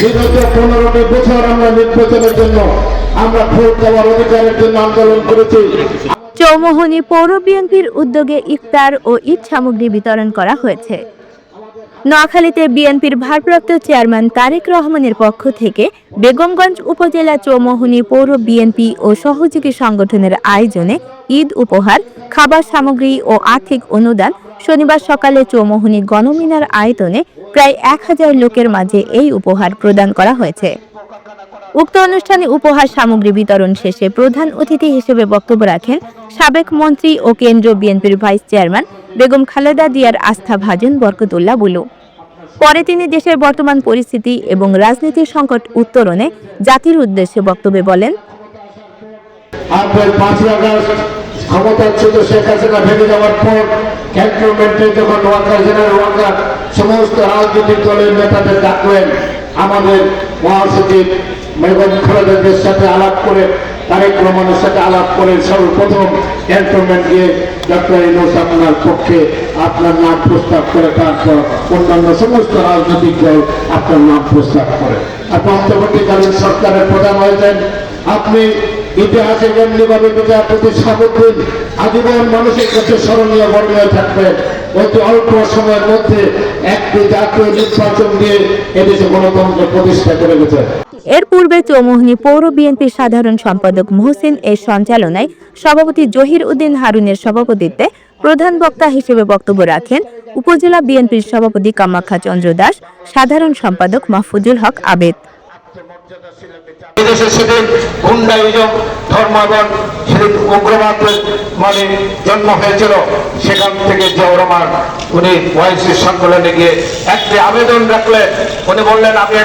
বিগত পনেরোটি বছর আমরা নির্বাচনের জন্য আমরা ভোট দেওয়ার অধিকারের জন্য আন্দোলন করেছি। চৌমোহনী পৌর বিএনপির উদ্যোগে ইফতার ও ঈদ সামগ্রী বিতরণ করা হয়েছে। নোয়াখালীতে বিএনপির ভারপ্রাপ্ত চেয়ারম্যান তারেক রহমানের পক্ষ থেকে বেগমগঞ্জ উপজেলা চৌমোহনী পৌর বিএনপি ও সহযোগী সংগঠনের আয়োজনে ঈদ উপহার, খাবার সামগ্রী ও আর্থিক অনুদান শনিবার সকালে চৌমোহনী গণমিনার আয়তনে প্রায় এক হাজার লোকের মাঝে এই উপহার প্রদান করা হয়েছে। উক্ত অনুষ্ঠানে উপহার সামগ্রী বিতরণ শেষে প্রধান অতিথি হিসেবে বক্তব্য রাখেন সাবেক মন্ত্রী ও কেন্দ্রীয় বিএনপির ভাইস চেয়ারম্যান বেগম খালেদা জিয়ার আস্থা ভাজন বরকতুল্লাহ বুলু। পরে তিনি দেশের বর্তমান পরিস্থিতি এবং রাজনীতির সংকট উত্তরণে জাতির উদ্দেশ্যে বক্তব্যে বলেন শেখ হাসিনা ভেঙে যাওয়ার পর যখন সমস্ত রাজনৈতিক দলের নেতাদের ডাকলেন আমাদের মহাসচিব মেগন খালেদাদের সাথে আলাপ করে, তারেক রহমানের সাথে আলাপ করে সর্বপ্রথম ক্যান্টনমেন্ট গিয়ে ডক্টর ইনোস আপনার পক্ষে আপনার নাম প্রস্তাব করে, তারপর অন্যান্য সমস্ত রাজনৈতিক দল আপনার নাম প্রস্তাব করে। আপনি অন্তর্বর্তীকালীন সরকারের প্রধান হয়েছেন আপনি ইতিহাসে এমনিভাবে বিচারপতি সামগ্রিক আজীবন মানুষের কাছে স্মরণীয় বর্ণীয় থাকবেন। অতি অল্প সময়ের মধ্যে একটি জাতীয় নির্বাচন দিয়ে এদেশে গণতন্ত্র প্রতিষ্ঠা করে গেছে। এর পূর্বে চৌমোহনী পৌর বিএনপির সাধারণ সম্পাদক মোহসিন এর সঞ্চালনায় সভাপতি জহির উদ্দিন হারুনের সভাপতিত্বে প্রধান বক্তা হিসেবে বক্তব্য রাখেন উপজেলা বিএনপির সভাপতি কামাখ্যা চন্দ্র দাস সাধারণ সম্পাদক মাহফুজুল হক আবেদ। বিদেশে সেদিন গুন্ডাইজম ধর্মাগণ সেদিন উগ্রবাদের মানে জন্ম হয়েছিল। সেখান থেকে জওরমান উনি ওয়াইসির সম্মেলনে গিয়ে একটি আবেদন রাখলেন। উনি বললেন, আমি